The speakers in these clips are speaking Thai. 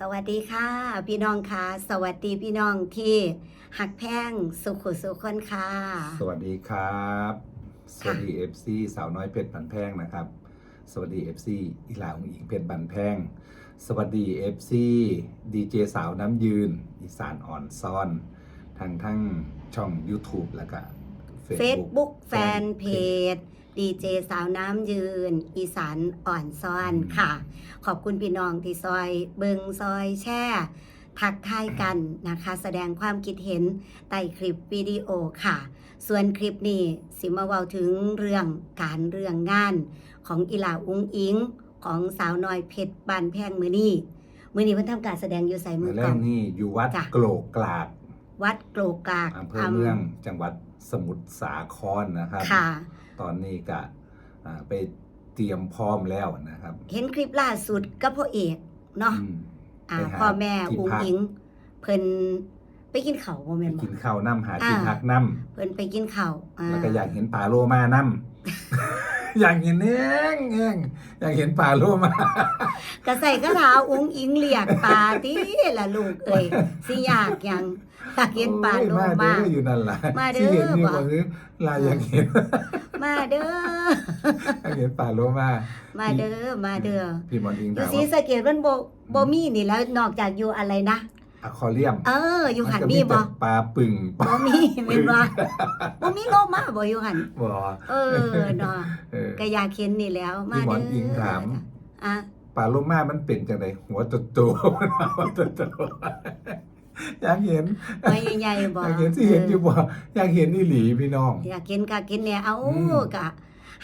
สวัสดีค่ะ พี่น้องค่ะ สวัสดีพี่น้องที่หักแพงสุขุสุขคนค่ะ สวัสดีครับ สวัสดี FC สาวน้อยเพชรบันแพงนะครับ สวัสดี FC อีหลาองอิงเพชรบันแพงสวัสดี FC ดีเจสาวน้ำยืนอีสานอ่อนซ่อนทางทั้งช่อง YouTube แล้วก็ Facebook แฟนเพจ ดีเจสาวน้ำยืน อีสานอ่อนซ้อนค่ะ ขอบคุณพี่น้องที่ซอยเบิงซอยแช่ทักทายกันนะคะ แสดงความคิดเห็นใต้คลิปวิดีโอค่ะ ส่วนคลิปนี้สิมาเว้าถึงเรื่องการเรื่องงาน ของอีหลาอุ้งอิง ของสาวน้อยเพชรบานแพงมือนี้มือนี้เพิ่นทำการแสดงอยู่ใส่มืเมื่ออแรก่อกนนี่อยู่วัดจ้ะ โกรกกลาก วัดโกรกกากอำเภอเมืองจังหวัดสมุทรสาครนะครับค่ะตอนนี้ก็อ่าไปเตรียมพร้อมแล้วนะครับ เห็นคลิปล่าสุดกับพ่อเอกเนาะอืมอ่าไปหาพ่อแม่ที่อุ้งพักอิง เพิ่นไปกินข้าวบ่ไปแม่นบ่กินข้าวน้ำหาที่อ่าพักน้เพิ่นไปกินข้าวอ่าำแล้วก็อยากเห็นป่าโลมาน้ำอยากเห็นเองเองอยากเห็นป่าโลมาก็ใส่กระถาอุ้งอิงเรียกปลาติล่ะลูกเอ้ยสิอยากหยังอยาก เห็นปลาโลโอ้ยมาเด้ออยู่นั่นล่ะมาเด้อที่เห็นนี่บ่ก็คือลายอยากเห็นมาเด้ออยากเห็นป่าโลมามาเด้อมาเด้อพี่หมอนอิงอยู่ถามศรีว่าสะเกดมันบ่บ่มีนี่แล้วนอกจากอยู่อะไรนะอะคอเรียม เออ อยู่หันก็มีบ่แต่ปลาปึ่งปลาบ่มีแม่นบ่บ่มีโลมาบ่อยู่หันบ่เออเนาะเออก็อยากเห็นนี่แล้ว มาพี่หมอนเด้อิงถามอะป่าโลมามันเป็นจังไดหัวโตๆมันหัวโตๆ อยากเห็นไว้ใหญ่ๆบ่อยากเห็นที่เห็นอยู่บ่อยากเห็นอีหลีพี่น้อง อยากเห็นก็กินเนี่ยเอาอืมกะ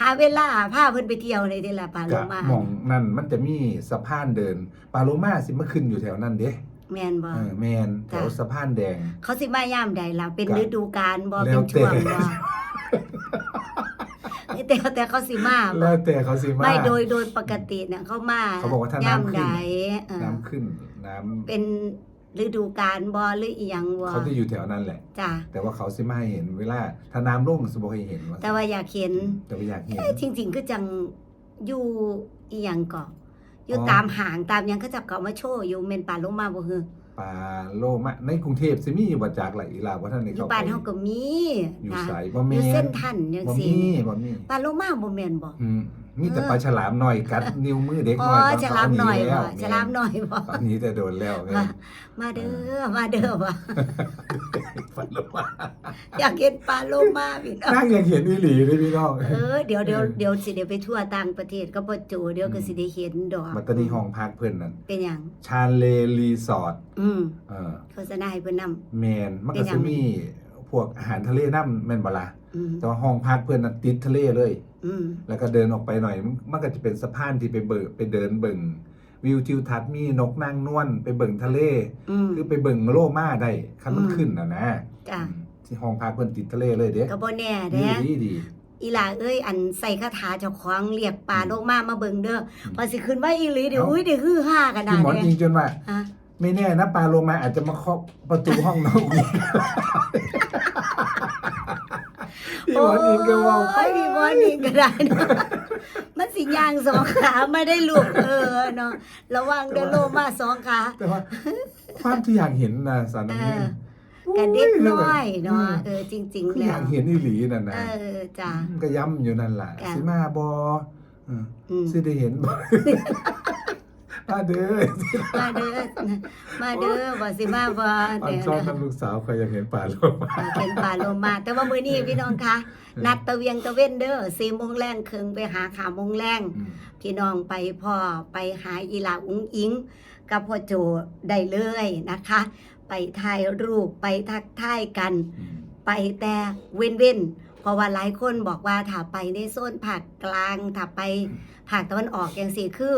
หาเวลาพาเพิ่นไปเที่ยวเลยเด้ล่ะปาโลกะมาหมองนั่นมันจะมีสะพานเดินปลาโลมาสิมาขึ้นอยู่แถวนั้นเด้แม่นบ่เออแมนแถวจ้ะสะพานแดง เขาสิมายามใดล่ะเป็นกะฤดูกาลบ่แล้เป็วนช่วงแต่บ่แต่แต่เขาสิมาบ่แล้วแต่เขาสิมาไม่โดยโดยปกติเนี่ยเขามาเขาบอกว่าถ้าน้ำขึ้นยามใดเออน้ำขึ้นน้ำเป็น ฤดูกาลบ่หรืออีหยังบ่เขาจะอยู่แถวนั้นแหละ จ้ะแต่ว่าเขาสิมาให้เห็นเวลาถ้าน้ำลงสิบ่ให้เห็นว่าแต่ว่าอยากเห็นแต่ว่าอยากเห็น เอ้ยจริง ๆ ก็จังอยู่อีหยังก่ออยู่อ๋อ ตามห่างตามหยังก็จับเก่ามาโชว์อยู่เมนป่าลงมาบ่ฮือปลาโลมาในกรุงเทพสิมีอยู่บ่จากหลายอีหลาว่าท่านได้อยู่เข้าไปบ้านเฮาก็มีอยู่นะไสบ่อแม่ยู่เส้นนทันจังบ่ซี่มีบ่มีป่าลงมาบ่แม่นบ่อืม มีแต่เออปลาฉลามหน่อยกัดนิ้วมือเด็กอ๋หอน่อยฉลามหน่อยตบ่เขฉลามหน่อยบ่ตอนนี้แต่โดนแล้วไงมามาเด้อมาเด้อบ่ปลาโลมาอยากเห็นป่าลงมาพี่น้องนั่งอยากเห็นอีหลีเลยพี่น้องเออเดี๋ยวเดี๋ยวเออเดี๋ยวสิเดี๋ยวไปทั่วต่างประเทศก็บ่จูเดี๋ยวก็สิได้เห็นดอกมาตอนนี้ห้องพักเพิ่นนั่นเป็นหยังชาเลรีสอร์ทอืมเออโฆษณาให้เพิ่นนำแมนมันเป็ก็นหยัจะงมี พวกอาหารทะเลน้ำแม่นบ่ล่ะอืมแต่ว่าห้องพักเพิ่นน่ะติดทะเลเลยอืมแล้วก็เดินออกไปหน่อย มันก็จะเป็นสะพานที่ไปเบิกไปเดินเบิ่งวิวทิวทัศน์มีนกนางนวลไปเบิ่งทะเลอืมคือไปเบิ่งโลมาได้คันมันอืมขึ้นน่ะนะจ้ะอืมที่ห้องพักเพิ่นติดทะเลเลยเด้ก็บ่แน่ดีเด้ดีดีอีหลาเอ้ยอันใส่คาถาเจ้าของเรียกป่าอืมลงมามาเบิ่งเด้ออมพอสิขึ้นว่าอีหลีเดี๋ยวเอ้าอุ้ยเดี๋ยวฮือฮ่ากันพี่ดาหมอนเด้ยิงจนว่าฮะ ไม่แน่นะปลาโลมาอาจจะมาเคาะประตูห้องน้องอีกพี่หมอนยิงก็เว่าโอ้ยพี่หมอนยิงก็ได้เนาะมันสิย่างสองขาไม่ได้ลูกเออเนาะระวังเด้อโลมาสองขา แต่ว่าความที่อยากเห็นนะสารเอน้ำเงิอนกันเด็กน้อยเนาะเออจริงคือๆอแล้ยาวกเห็นอีหลีนั่นนะเออจ้ะ ก็ย้ำอยู่นั่นแหละจ้ะ สิมาบอเอออืมสิได้เห็นบ่ มาเด้อมาเด้อมาเด้อบ่สิมาบ่อันเด้อชอบนะน้ำลูกสาวใครอยากเห็นป่าโลมาเออเป็นป่าโลมา แต่ว่ามื้อนี้พี่น้องคะนัดตะเวียงตะเว้นเด้อสี่โมงแรงครึ่งไปหาขาโมงแรงอืมพี่น้องไปพ่อไปหาอีหลาอุ้งอิงกับพ่อโจได้เลยนะคะ ไปถ่ายรูปไปทักทายกันอืมไปแต่เว้นเว้นๆ เพราะว่าหลายคนบอกว่าถ้าไปในโซนภาคกลางถ้าไปภาคตะวันออกอย่างสี่คือ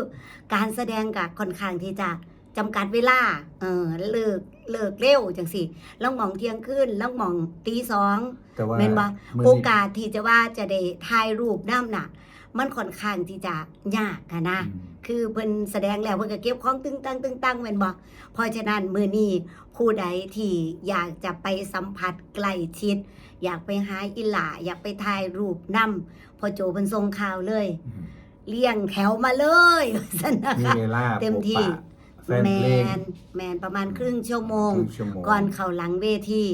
การแสดงกับค่อนข้างที่จะจำกัดเวลา เออเลิกเลิกเร็วจังสี่แล้วหมองเที่ยงคืนแล้วหมองตีสองแต่ว่าแม่นบ่มื้อโอนี้กาสที่จะว่าจะได้ถ่ายรูปน้ำหนักมันค่อนข้างที่จะยากอะนะอืม คือเพิ่นแสดงแล้วเพิ่นก็เก็บของตึงตังตึงตังแม่นบ่เพราะฉะนั้นมื้อนี้ผู้ใดที่อยากจะไปสัมผัสใกล้ชิด อยากไปหาอีหล่าอยากไปถ่ายรูปนำพอโจเพิ่นส่งข่าวเลยอืมเลี้ยงแถวมาเลยว่าซั่นนะมีคะเวลาเต็มพบที่ปะแฟนแมเพลงนแมนประมาณครึ่งชั่วโมงครึ่งชั่วโมงก่อนเข้าหลังเวที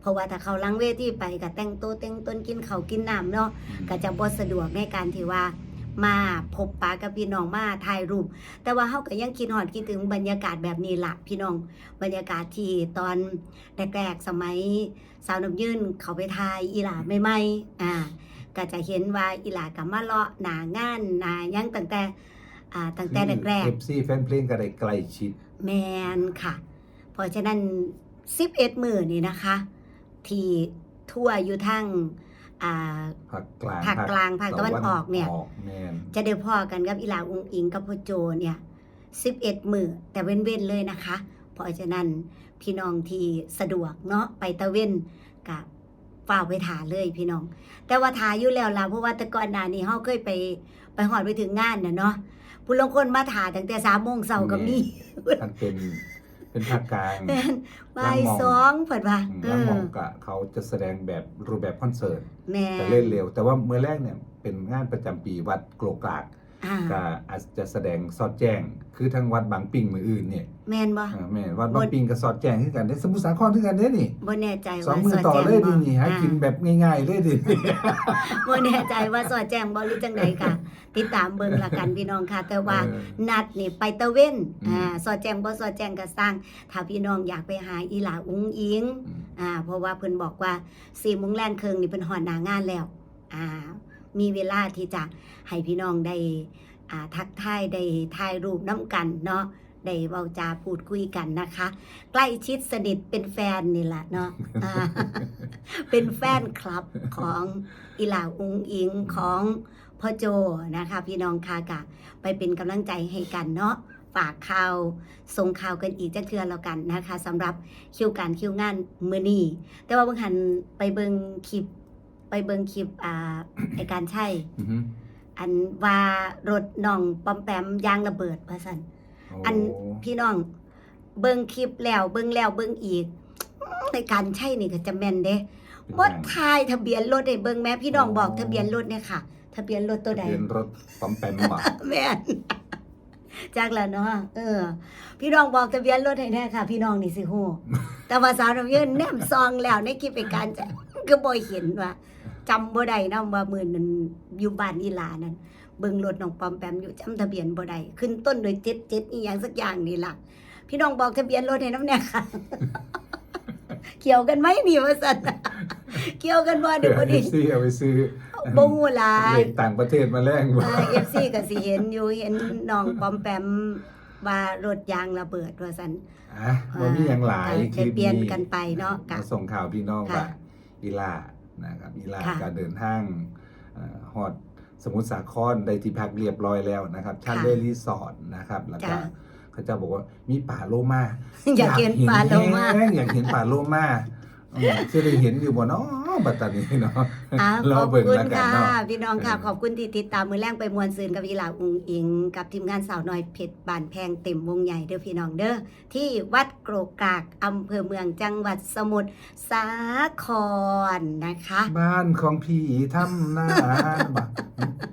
เพราะว่าถ้าเข้าหลังเวทีไปก็แต่งตัวแต่งตนกินข้าวกินน้ำเนาะก็จะบ่สะดวกในการที่ว่า มาพบปะกับพี่น้องมาถ่ายรูป แต่ว่าเฮาก็ยังคิดฮอดคิดถึงบรรยากาศแบบนี้ละพี่น้อง บรรยากาศที่ตอนแรกๆสมัยสาวน้ำยืนเขาไปถ่ายอีหลาใหม่ๆอ่าก็จะเห็นว่าอีหลากับมาเลาะหนางานหนาหยังตั้งแต่อ่าตั้งแต่แรกเอฟซีแฟนเพลงก็ได้ใกล้ชิดๆแมนค่ะ เพราะฉะนั้น11มื้อนี่นะคะ ที่ทั่วอยู่ทั้ง อ่าภาคกลางภาคกลางภาคตะวันออกเนี่ยแมนจะได้พอกันกับอีหลาอุงอิงกับพ่อโจเนี่ย11มือแต่เว้นๆเลยนะคะ เพราะฉะนั้นพี่น้องที่สะดวกเนาะไปตะเว้นกับฝ่ากไปถาเลยพี่น้อง แต่ว่าถาอยู่แล้วล่ะเพราะว่าแต่ก่อนหน้านี้เฮาเคยไปไปหอดไปถึงงานน่ะเนาะผู้ลางคนมาถาตั้งแต่3โมงเช้าก็มีมันเป็น เป็นภาคกลางแม่นบ่ายลางมองสองเพิ่นว่าอืมเอแล้วหมอองกะเขาจะแสดงแบบรูปแบบคอนเสิร์ตแม่แต่เล่นเร็ว แต่ว่าเมื่อแรกเนี่ยเป็นงานประจำปีวัดโกรกกากอ่า ก็อาจจะแสดงสอดแจ้ง คือทางวัดบางปิงมืออื่นเนี่ยแม่นบ่อ่าแม่นวัดบางปิงกับสอดแจ้งคือกันได้สมุทรสาครคือกันเด้นี่บ่แน่ใจสองว่ามือต่อแจ้งเลยดิบ่นี่หากินแบบง่ายๆเลยดิบ่แน่ใจว่าสอดแจ้งบ่หรือจังไดค่ะ ติดตามเบิ่งละกันพี่น้องค่ะ แต่ว่าเออนัดนี่ไปตะเว้นอืมอ่าสอดแจ้งบ่สอดแจ้งก็สร้าง ถ้าพี่น้องอยากไปหาอีหลาอุ้งอิงอืมอ่าเพราะว่าเพิ่นบอกว่า4โมงแลงครึ่งนี่เพิ่นฮอดหน้างานแล้วอ่า มีเวลาที่จะให้พี่น้องได้ทักทายได้ถ่ายรูปน้ำกันเนาะได้เว้าจาพูดคุยกันนะคะ ใกล้ชิดสนิทเป็นแฟนนี่แหละเนาะเป็นแฟนคลับของอีหลาอุงอิงของพ่อโจนะคะ พี่น้องคากะไปเป็นกำลังใจให้กันเนาะฝากข่าวส่งข่าวกันอีกจะเทือนแล้วกันนะคะสำหรับคิวการคิวงานมือนี้แต่ว่าเบิ่งหันไปเบิงคลิป ไปเบิ่งคลิปอ่าไอการใช่ อือฮึอันว่ารถน้องปอมแปมยางระเบิดว่าซั่นอันโพี่น้องเบิ่งคลิปแล้วเบิ่งแล้วเบิ่งอีกในการใช่นี่ก็จะแม่นเด้เป็นบ่หยังทายทะเบียนรถให้เบิ่งแม่พี่น้องบอกทะเบียนรถเนี่ยค่ะ ทะเบียนรถตัวใด เรียนรถปั๊มแปมบ่แม่นจักแล้วเนาะเออ พี่น้องบอกทะเบียนรถให้แน่ค่ะ พี่น้องนี่สิฮู้แต่ว่าสาวน้ำยืนแนมซองแล้วในคลิปเป็นการจะก็บ่เห็นว่า จำบ่ได้นะว่ามื้อนั้นอยู่บ้านอีหลานั่นเบิ่งรถน้องปอมแปมอยู่จำทะเบียนบ่ได้ขึ้นต้นโดย77อีหยังสักอย่างนี่ล่ะ พี่น้องบอกทะเบียนรถให้น้ำเนี่ยค่ะ เกี่ยวกันไหมนี่ว่าสันเกี่ยวกันบ่เดี๋เดี๋ยยววบ่เอดีฟซีเอาไปซื้อบ่ฮู้หลายเลขต่างประเทศมาแลกบ่ เอฟซีก็สิเห็นอยู่เห็นน้องปอมแปมว่ารถยางระเบิดว่าซั่นอะบ่มีหยังหลายได้เปลี่ยนกันไปเนาะกะมาส่งข่าวพี่น้องค่ะ ว่าอีลา นะครับอีลาค่ะการเดินทางเอ่อฮอดสมุทรสาครได้ที่พักเรียบร้อยแล้วนะครับชันค่ะเลรีสอร์ทนะครับแล้วก็จ้ะเขาเจะบอกว่ามีป่าโลมาอยากเห็นปลาโลมาแห้งอยากเห็นป่าโลมา อืมจะได้เห็นอยู่บ่เนาะบัดตอนนี้เนาะอะรขออบเบิ่งคุณแล้วกันค่ะ เนาะ พี่น้องค่ะ เออ ขอบคุณที่ติดตามมือแรงไปมวนซืนกับอีหลาอุงอิง กับทีมงานสาวน้อยเพชรบานแพงเต็มวงใหญ่เด้อพี่น้องเด้อที่วัดโกรกกากอำเภอเมืองจังหวัดสมุทรสาครนะคะ บ้านของพี่ทำหน้าบ่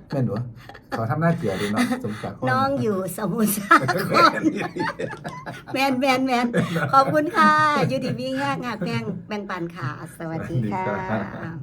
แม่นบ่ ขอทำหน้าเกลือดูเนาะสมศักดิ์น้องอยู่สมุทรสาครแมนแมนแมนขอบคุณค่ะ อยู่ดีมีแห้งหักแพงแบ่งปันค่ะ สวัสดีค่ะสวัสดีครับ